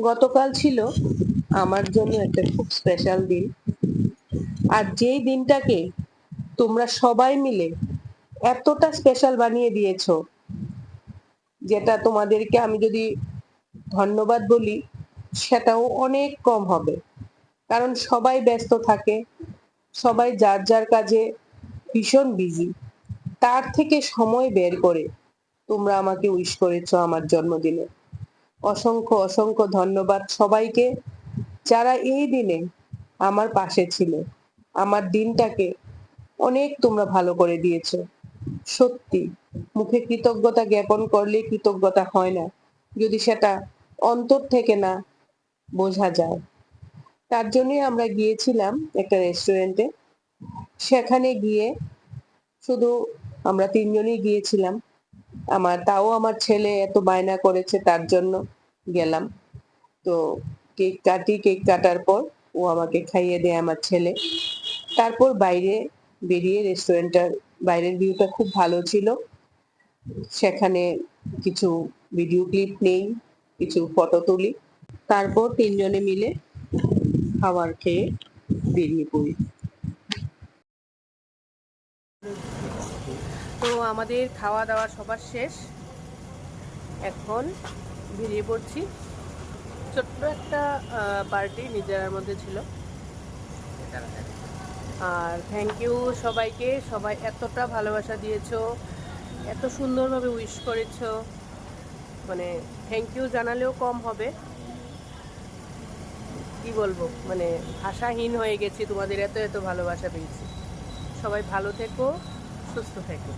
গতকাল ছিল আমার জন্য একটা খুব স্পেশাল দিন। আর যেই দিনটাকে তোমরা সবাই মিলে এতটা স্পেশাল বানিয়ে দিয়েছ, যেটা তোমাদেরকে আমি যদি ধন্যবাদ বলি, সেটাও অনেক কম হবে। কারণ সবাই ব্যস্ত থাকে, সবাই যার যার কাজে ভীষণ বিজি তার থেকে সময় বের করে তোমরা আমাকে উইশ করেছ আমার জন্মদিনে। অসংখ্য অসংখ্য ধন্যবাদ সবাইকে। যারা এই দিনে আমার পাশে ছিল, আমার দিনটাকে অনেক তোমরা ভালো করে দিয়েছ। সত্যি, মুখে কৃতজ্ঞতা জ্ঞাপন করলে কৃতজ্ঞতা হয় না, যদি সেটা অন্তর থেকে না বোঝা যায়। তার জন্যই আমরা গিয়েছিলাম একটা রেস্টুরেন্টে সেখানে গিয়ে শুধু আমরা তিনজনই গিয়েছিলাম। আমার, তাও আমার ছেলে এত বায়না করেছে তার জন্য গেলাম। তো কেক কাটি, কেক কাটার পর ও আমাকে খাইয়ে দেয় আমার ছেলে। তারপর বাইরে বেরিয়ে রেস্টুরেন্টটার বাইরের ভিউটা খুব ভালো ছিল। সেখানে কিছু ভিডিও ক্লিপ নেই, কিছু ফটো তুলি। তারপর তিনজনে মিলে খাবার খেয়ে বেরিয়ে পড়ি। তো আমাদের খাওয়া দাওয়া সবার শেষ। এখন বেরিয়ে পড়ছি। ছোট্ট একটা পার্টি নিজেরার মধ্যে ছিল। আর থ্যাংক ইউ সবাইকে। সবাই এতটা ভালোবাসা দিয়েছ, এত সুন্দরভাবে উইশ করেছ। মানে থ্যাংক ইউ জানালেও কম হবে। কি বলব? মানে ভাষাহীন হয়ে গেছি তোমাদের এত এত ভালোবাসা পেয়েছি। সবাই ভালো থেকো। সুস্থ থেকো।